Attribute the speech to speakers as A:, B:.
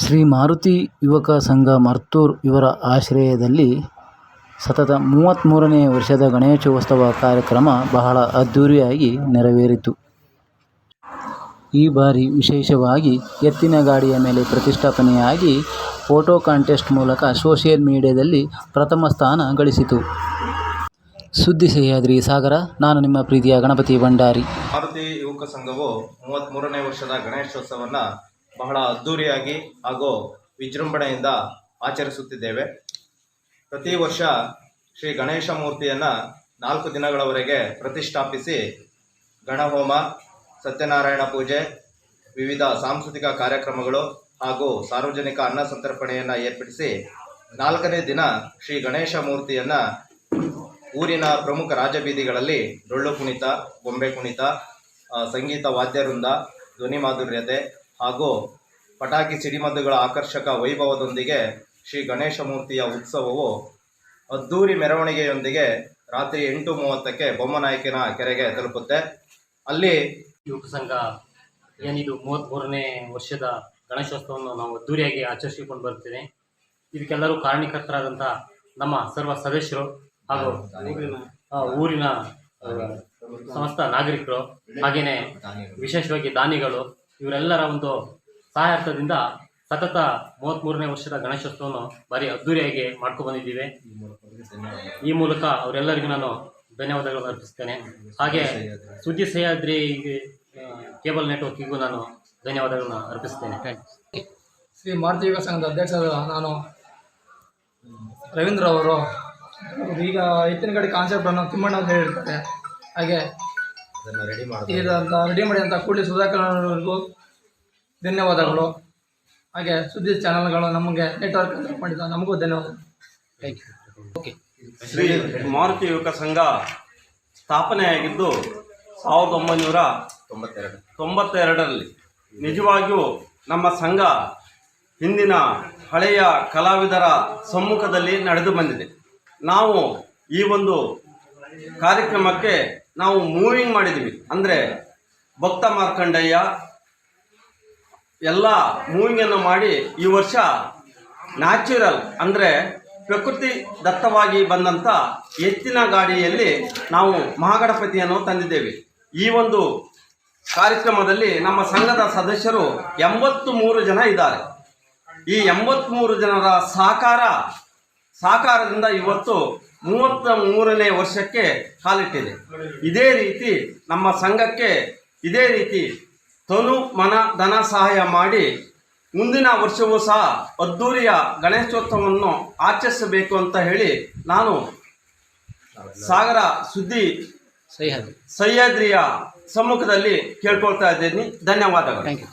A: ಶ್ರೀ ಮಾರುತಿ ಯುವಕ ಸಂಘ ಮರ್ತೂರ್ ಇವರ ಆಶ್ರಯದಲ್ಲಿ ಸತತ ಮೂವತ್ತ್ಮೂರನೇ ವರ್ಷದ ಗಣೇಶೋತ್ಸವ ಕಾರ್ಯಕ್ರಮ ಬಹಳ ಅದ್ಧೂರಿಯಾಗಿ ನೆರವೇರಿತು. ಈ ಬಾರಿ ವಿಶೇಷವಾಗಿ ಎತ್ತಿನ ಗಾಡಿಯ ಮೇಲೆ ಪ್ರತಿಷ್ಠಾಪನೆಯಾಗಿ ಫೋಟೋ ಕಾಂಟೆಸ್ಟ್ ಮೂಲಕ ಸೋಷಿಯಲ್ ಮೀಡಿಯಾದಲ್ಲಿ ಪ್ರಥಮ ಸ್ಥಾನ ಗಳಿಸಿತು. ಸುದ್ದಿ ಸಹ್ಯಾದ್ರಿ ಸಾಗರ, ನಾನು ನಿಮ್ಮ ಪ್ರೀತಿಯ ಗಣಪತಿ ಭಂಡಾರಿ.
B: ಭಾರತೀಯ ಯುವಕ ಸಂಘವು ಮೂವತ್ತ್ಮೂರನೇ ವರ್ಷದ ಗಣೇಶೋತ್ಸವವನ್ನು ಬಹಳ ಅದ್ಧೂರಿಯಾಗಿ ಹಾಗೂ ವಿಜೃಂಭಣೆಯಿಂದ ಆಚರಿಸುತ್ತಿದ್ದೇವೆ. ಪ್ರತಿ ವರ್ಷ ಶ್ರೀ ಗಣೇಶ ಮೂರ್ತಿಯನ್ನು ನಾಲ್ಕು ದಿನಗಳವರೆಗೆ ಪ್ರತಿಷ್ಠಾಪಿಸಿ ಗಣಹೋಮ, ಸತ್ಯನಾರಾಯಣ ಪೂಜೆ, ವಿವಿಧ ಸಾಂಸ್ಕೃತಿಕ ಕಾರ್ಯಕ್ರಮಗಳು ಹಾಗೂ ಸಾರ್ವಜನಿಕ ಅನ್ನ ಸಂತರ್ಪಣೆಯನ್ನು ಏರ್ಪಡಿಸಿ ನಾಲ್ಕನೇ ದಿನ ಶ್ರೀ ಗಣೇಶ ಮೂರ್ತಿಯನ್ನು ಊರಿನ ಪ್ರಮುಖ ರಾಜಬೀದಿಗಳಲ್ಲಿ ಡೊಳ್ಳು ಕುಣಿತ ಗೊಂಬೆ ಕುಣಿತ ಸಂಗೀತ ವಾದ್ಯವೃಂದ, ಧ್ವನಿ ಮಾಧುರ್ಯತೆ ಹಾಗೂ ಪಟಾಕಿ ಸಿಡಿಮದ್ದುಗಳ ಆಕರ್ಷಕ ವೈಭವದೊಂದಿಗೆ ಶ್ರೀ ಗಣೇಶ ಮೂರ್ತಿಯ ಉತ್ಸವವು ಅದ್ದೂರಿ ಮೆರವಣಿಗೆಯೊಂದಿಗೆ ರಾತ್ರಿ ಎಂಟು ಮೂವತ್ತಕ್ಕೆ ಬೊಮ್ಮನಾಯಕನ ಕೆರೆಗೆ ತಲುಪುತ್ತೆ. ಅಲ್ಲಿ
C: ಯುವಕ ಸಂಘ ಏನಿದು ಮೂವತ್ತ್ಮೂರನೇ ವರ್ಷದ ಗಣೇಶೋತ್ಸವವನ್ನು ನಾವು ಅದ್ದೂರಿಯಾಗಿ ಆಚರಿಸಿಕೊಂಡು ಬರ್ತೀನಿ ಇದಕ್ಕೆಲ್ಲರೂ ಕಾರಣೀಕರ್ತರಾದಂಥ ನಮ್ಮ ಸರ್ವ ಸದಸ್ಯರು ಹಾಗೂ ಊರಿನ ಸಮಸ್ತ ನಾಗರಿಕರು ಹಾಗೆಯೇ ವಿಶೇಷವಾಗಿ ದಾನಿಗಳು ಇವರೆಲ್ಲರ ಒಂದು ಸಹಾಯಾರ್ಥದಿಂದ ಸತತ ಮೂವತ್ತ್ಮೂರನೇ ವರ್ಷದ ಗಣೇಶೋತ್ಸವವನ್ನು ಭಾರಿ ಅದ್ದೂರಿಯಾಗಿ ಮಾಡ್ಕೊಂಡು ಬಂದಿದ್ದೀವಿ. ಈ ಮೂಲಕ ಅವರೆಲ್ಲರಿಗೂ ನಾನು ಧನ್ಯವಾದಗಳನ್ನು ಅರ್ಪಿಸ್ತೇನೆ. ಹಾಗೆ ಸುದ್ದಿ ಸಹ್ಯಾದ್ರಿ ಕೇಬಲ್ ನೆಟ್ವರ್ಕಿಗೂ ನಾನು ಧನ್ಯವಾದಗಳನ್ನು ಅರ್ಪಿಸ್ತೇನೆ.
D: ಶ್ರೀ ಮಾರುತಿ ಯುವ ಸಂಘದ ಅಧ್ಯಕ್ಷರಾದ ನಾನು ರವೀಂದ್ರ ಅವರು. ಈಗ ಎತ್ತಿನ ಗಾಡಿ ಕಾನ್ಸೆಪ್ಟನ್ನು ತಿಮ್ಮಣ್ಣ ಅಂತ ಹೇಳಿರ್ತಾರೆ. ಹಾಗೆ
B: ಅದನ್ನು ರೆಡಿ ಮಾಡಿ
D: ಇದಂತ ರೆಡಿ ಮಾಡಿದಂಥ ಕೂಡಲಿ ಸುಧಾಕರ್ಗೂ ಧನ್ಯವಾದಗಳು. ಹಾಗೆ ಸುದ್ದಿ ಚಾನಲ್ಗಳು ನಮಗೆ ನೆಟ್ವರ್ಕ್ ಮಾಡಿದ ನಮಗೂ ಧನ್ಯವಾದ
E: ಶ್ರೀ ಮಾರುತಿ ಯುವಕ ಸಂಘ ಸ್ಥಾಪನೆಯಾಗಿದ್ದು ಸಾವಿರದ ಒಂಬೈನೂರ
B: ತೊಂಬತ್ತೆರಡು.
E: ತೊಂಬತ್ತೆರಡರಲ್ಲಿ. ನಿಜವಾಗಿಯೂ ನಮ್ಮ ಸಂಘ ಹಿಂದಿನ ಹಳೆಯ ಕಲಾವಿದರ ಸಮ್ಮುಖದಲ್ಲಿ ನಡೆದು ಬಂದಿದೆ. ನಾವು ಈ ಒಂದು ಕಾರ್ಯಕ್ರಮಕ್ಕೆ ನಾವು ಮೂವಿಂಗ್ ಮಾಡಿದ್ದೀವಿ ಅಂದರೆ ಭಕ್ತ ಮಾರ್ಕಂಡಯ್ಯ ಎಲ್ಲ ಮೂವಿಂಗನ್ನು ಮಾಡಿ ಈ ವರ್ಷ ನ್ಯಾಚುರಲ್, ಅಂದರೆ ಪ್ರಕೃತಿ ದತ್ತವಾಗಿ ಬಂದಂಥ ಎತ್ತಿನ ಗಾಡಿಯಲ್ಲಿ ನಾವು ಮಹಾಗಣಪತಿಯನ್ನು ತಂದಿದ್ದೇವೆ. ಈ ಒಂದು ಕಾರ್ಯಕ್ರಮದಲ್ಲಿ ನಮ್ಮ ಸಂಘದ ಸದಸ್ಯರು ಎಂಬತ್ತು ಮೂರು ಜನ ಇದ್ದಾರೆ. ಈ ಎಂಬತ್ತ್ಮೂರು ಜನರ ಸಹಕಾರ ಸಹಕಾರದಿಂದ ಇವತ್ತು ಮೂವತ್ತ ಮೂರನೇ ವರ್ಷಕ್ಕೆ ಕಾಲಿಟ್ಟಿದೆ. ಇದೇ ರೀತಿ ನಮ್ಮ ಸಂಘಕ್ಕೆ ಇದೇ ರೀತಿ ತನು ಮನ ಧನ ಸಹಾಯ ಮಾಡಿ ಮುಂದಿನ ವರ್ಷವೂ ಸಹ ಅದ್ಧೂರಿಯ ಗಣೇಶೋತ್ಸವವನ್ನು ಆಚರಿಸಬೇಕು ಅಂತ ಹೇಳಿ ನಾನು ಸಾಗರ ಸುದ್ದಿ
A: ಸಹ್ಯಾದ್ರಿ.
E: ಸಹ್ಯಾದ್ರಿಯ ಸಮ್ಮುಖದಲ್ಲಿ ಕೇಳ್ಕೊಳ್ತಾ ಇದ್ದೀನಿ. ಧನ್ಯವಾದಗಳು.
A: Thank you